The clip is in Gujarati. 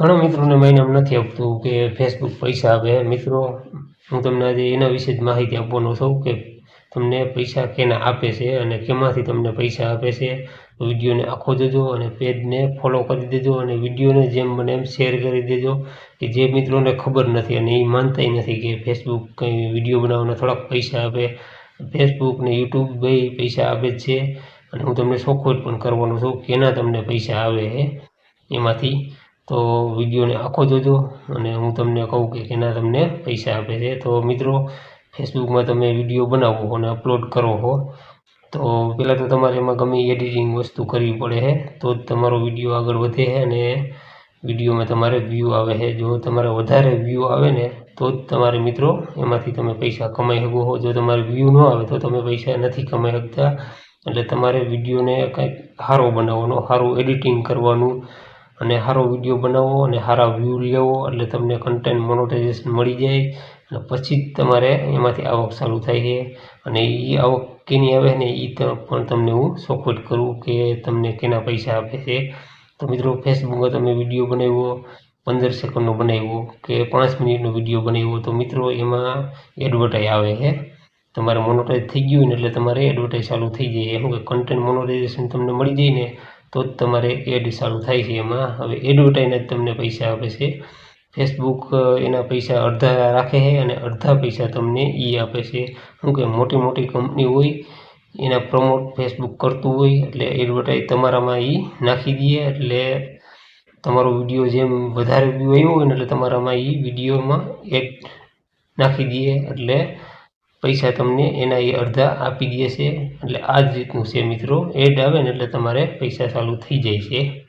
ઘણા મિત્રોને માઇનામ નથી આપતું કે ફેસબુક પૈસા આપે. મિત્રો, હું તમને આજે એના વિશે જ માહિતી આપવાનો છું કે તમને પૈસા કેના આપે છે અને કેમાંથી તમને પૈસા આપે છે. વિડીયોને આખો જોજો અને પેજને ફોલો કરી દેજો અને વિડીયોને જેમ બને એમ શેર કરી દેજો કે જે મિત્રોને ખબર નથી અને એ માનતાય નથી કે ફેસબુક કંઈ વીડિયો બનાવવાના થોડાક પૈસા આપે. ફેસબુક ને યુટ્યુબ બે પૈસા આપે જ છે અને હું તમને ચોખ્ખોટ પણ કરવાનો છું કેના તમને પૈસા આવે એમાંથી તો વિડીયોને આખો જોજો અને હું તમને કહું કે કેના તમને પૈસા આપે છે. તો મિત્રો ફેસબુકમાં તમે વીડિયો બનાવો અને અપલોડ કરો હો. તો પહેલાં તો તમારે એમાં ગમે એડિટિંગ વસ્તુ કરવી પડે છે તો જ તમારો વીડિયો આગળ વધે છે અને વિડીયોમાં તમારે વ્યૂ આવે છે જો તમારે વધારે વ્યૂ આવે ને, તો જ તમારે મિત્રો એમાંથી તમે પૈસા કમાઈ શકો હો. જો તમારે વ્યૂ ન આવે તો તમે પૈસા નથી કમાઈ શકતા. એટલે તમારે વિડીયોને કંઈક સારો બનાવવાનો સારું એડિટિંગ કરવાનું અને સારો વીડિયો બનાવો અને સારા વ્યૂ લેવો એટલે તમને કન્ટેન્ટ મોનોટાઇઝેશન મળી જાય અને પછી જ તમારે એમાંથી આવક ચાલુ થાય છે. અને એ આવક કેની આવે ને એ પણ તમને હું સપોર્ટ કરું કે તમને કેના પૈસા આપે છે. તો મિત્રો ફેસબુકમાં તમે વીડિયો બનાવ્યો, પંદર સેકન્ડનો બનાવ્યો કે પાંચ મિનિટનો વીડિયો બનાવ્યો તો મિત્રો એમાં એડવર્ટાઈઝ આવે છે. તમારે મોનોટાઈઝ થઈ ગયું ને એટલે તમારે એડવર્ટાઈઝ ચાલુ થઈ જાય. એનું કે કન્ટેન્ટ મોનોટાઇઝેશન તમને મળી જાય ને તો જ તમારે એડ ચાલુ થાય છે એમાં. હવે એડવર્ટાઈઝના તમને પૈસા આપે છે. ફેસબુક એના પૈસા અડધા રાખે છે અને અડધા પૈસા તમને એ આપે છે. શું કે મોટી મોટી કંપની હોય, એના પ્રમોટ ફેસબુક કરતું હોય, એટલે એડવર્ટાઈઝ તમારામાં એ નાખી દે એટલે તમારો વીડિયો જેમ વધારે વ્યૂ આવ્યો હોય ને એટલે તમારામાં એ વિડીયોમાં એડ નાખી દે એટલે પૈસા તમને એના એ અડધા આપી દે છે. એટલે આ જ રીતનું છે મિત્રો. એડ આવે ને એટલે તમારે પૈસા ચાલુ થઈ જાય છે.